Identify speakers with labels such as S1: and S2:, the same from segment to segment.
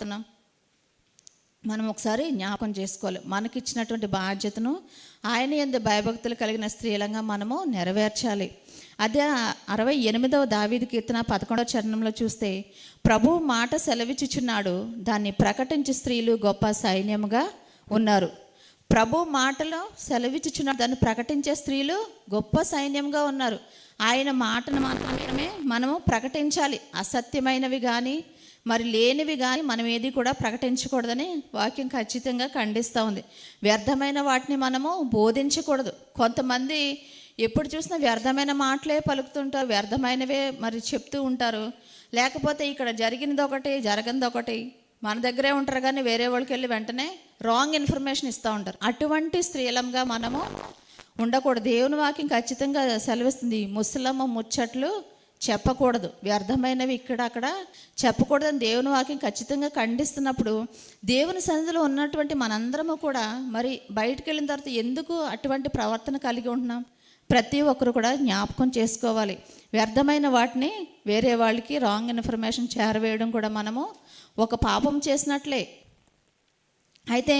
S1: పోతున్నాం మనం ఒకసారి జ్ఞాపకం చేసుకోవాలి. మనకిచ్చినటువంటి బాధ్యతను ఆయన ఎందు భయభక్తులు కలిగిన స్త్రీలంగా మనము నెరవేర్చాలి. అదే అరవై ఎనిమిదవ దావీది కీర్తన పదకొండవ చరణంలో చూస్తే ప్రభు మాట సెలవిచ్చుచున్నాడు. దాన్ని ప్రకటించే స్త్రీలు గొప్ప సైన్యముగా ఉన్నారు. ప్రభు మాటలో సెలవిచ్చుచున్నాడు. దాన్ని ప్రకటించే స్త్రీలు గొప్ప సైన్యంగా ఉన్నారు. ఆయన మాటను మాత్రమే మనము ప్రకటించాలి. అసత్యమైనవి కానీ మరి లేనివి కానీ మనం ఏది కూడా ప్రకటించకూడదని వాక్యం ఖచ్చితంగా ఖండిస్తూ ఉంది. వ్యర్థమైన వాటిని మనము బోధించకూడదు. కొంతమంది ఎప్పుడు చూసినా వ్యర్థమైన మాటలే పలుకుతుంటారు వ్యర్థమైనవే మరి చెప్తూ ఉంటారు. లేకపోతే ఇక్కడ జరిగినది ఒకటి జరగనిది ఒకటి మన దగ్గరే ఉంటారు కానీ వేరే వాళ్ళకి వెళ్ళి వెంటనే రాంగ్ ఇన్ఫర్మేషన్ ఇస్తూ ఉంటారు. అటువంటి స్త్రీలంగా మనము ఉండకూడదు. దేవుని వాక్యం ఖచ్చితంగా సెలవిస్తుంది. ముసలమ్మ ముచ్చట్లు చెప్పకూడదు. వ్యర్థమైనవి ఇక్కడ అక్కడ చెప్పకూడదని దేవుని వాక్యం ఖచ్చితంగా ఖండిస్తున్నప్పుడు దేవుని సన్నిధిలో ఉన్నటువంటి మనందరము కూడా మరి బయటికి వెళ్ళిన తర్వాత ఎందుకు అటువంటి ప్రవర్తన కలిగి ఉంటున్నాం? ప్రతి ఒక్కరు కూడా జ్ఞాపకం చేసుకోవాలి. వ్యర్థమైన వాటిని వేరే వాళ్ళకి రాంగ్ ఇన్ఫర్మేషన్ చేరవేయడం కూడా మనము ఒక పాపం చేసినట్లే. అయితే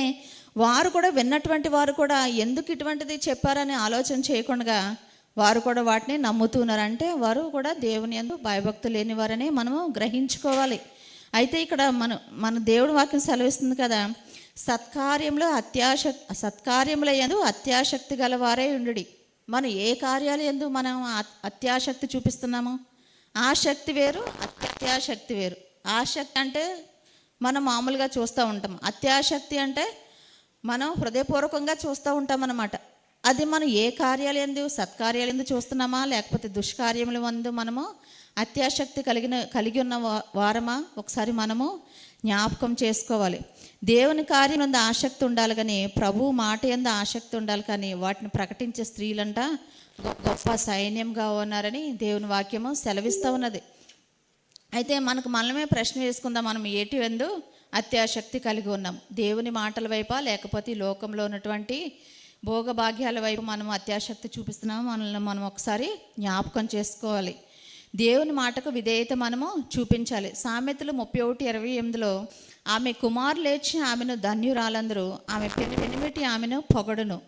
S1: వారు కూడా విన్నటువంటి వారు కూడా ఎందుకు ఇటువంటిది చెప్పారని ఆలోచన చేయకుండా వారు కూడా వాటిని నమ్ముతున్నారు అంటే వారు కూడా దేవుని ఎందు భయభక్తు లేని వారని మనము గ్రహించుకోవాలి. అయితే ఇక్కడ మన మన దేవుడు వాక్యం సెలవిస్తుంది కదా సత్కార్యంలో అత్యాశక్ సత్కార్యముల ఎందు అత్యాశక్తి గలవారే ఉండుడి. మనం ఏ కార్యాలు ఎందు మనం అత్యాశక్తి చూపిస్తున్నాము? ఆసక్తి వేరు అత్యాశక్తి వేరు. ఆసక్తి అంటే మనం మామూలుగా చూస్తూ ఉంటాం. అత్యాశక్తి అంటే మనం హృదయపూర్వకంగా చూస్తూ ఉంటాం అన్నమాట అది మనం ఏ కార్యాలు ఎందు సత్కార్యాలు ఎందు చూస్తున్నామా? లేకపోతే దుష్కార్యముల వందు మనము అత్యాశక్తి కలిగిన కలిగి ఉన్న వారమా? ఒకసారి మనము జ్ఞాపకం చేసుకోవాలి. దేవుని కార్యం ఎందు ఆసక్తి ఉండాలి కానీ ప్రభు మాట ఎందు ఆసక్తి ఉండాలి కానీ వాటిని ప్రకటించే స్త్రీలంట గొప్ప సైన్యంగా ఉన్నారని దేవుని వాక్యము సెలవిస్తూ ఉన్నది. అయితే మనకు మనమే ప్రశ్న వేసుకుందాం మనం ఏటి ఎందు అత్యాశక్తి కలిగి ఉన్నాం? దేవుని మాటల వైపా? లేకపోతే లోకంలో ఉన్నటువంటి భోగభాగ్యాల వైపు మనం అత్యాశక్తి చూపిస్తున్నాము? మనల్ని మనం ఒకసారి జ్ఞాపకం చేసుకోవాలి. దేవుని మాటకు విధేయత మనము చూపించాలి. సామెతలు ముప్పై ఒకటి ఇరవై ఎనిమిదిలో ఆమె కుమారు లేచి ఆమెను ధన్యురాలందరూ ఆమె పెనిమిటి ఆమెను పొగడును.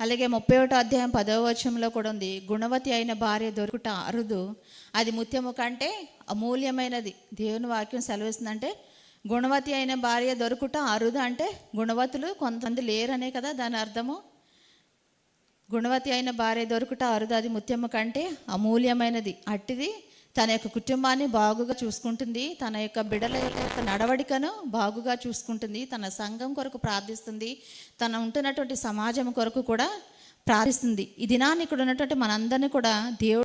S1: అలాగే ముప్పై ఒకటో అధ్యాయం పదవ వచనంలో కూడా ఉంది. గుణవతి అయిన భార్య దొరుకుట అరుదు. అది ముత్యము కంటే అమూల్యమైనది. దేవుని వాక్యం సెలవిస్తుందంటే గుణవతి అయిన భార్య దొరుకుట అరుదు అంటే గుణవతులు కొంతమంది లేరనే కదా దాని అర్థము? గుణవతి అయిన భార్య దొరుకుట అరుదాది ముత్యమ్మ ముత్యము కంటే అమూల్యమైనది. అట్టిది తన యొక్క కుటుంబాన్ని బాగుగా చూసుకుంటుంది. తన యొక్క బిడల యొక్క నడవడికను బాగుగా చూసుకుంటుంది. తన సంఘం కొరకు ప్రార్థిస్తుంది. తన ఉంటున్నటువంటి సమాజం కొరకు కూడా ప్రార్థిస్తుంది. ఈ దినాన్ని ఇక్కడ ఉన్నటువంటి మనందరినీ కూడా దేవుడు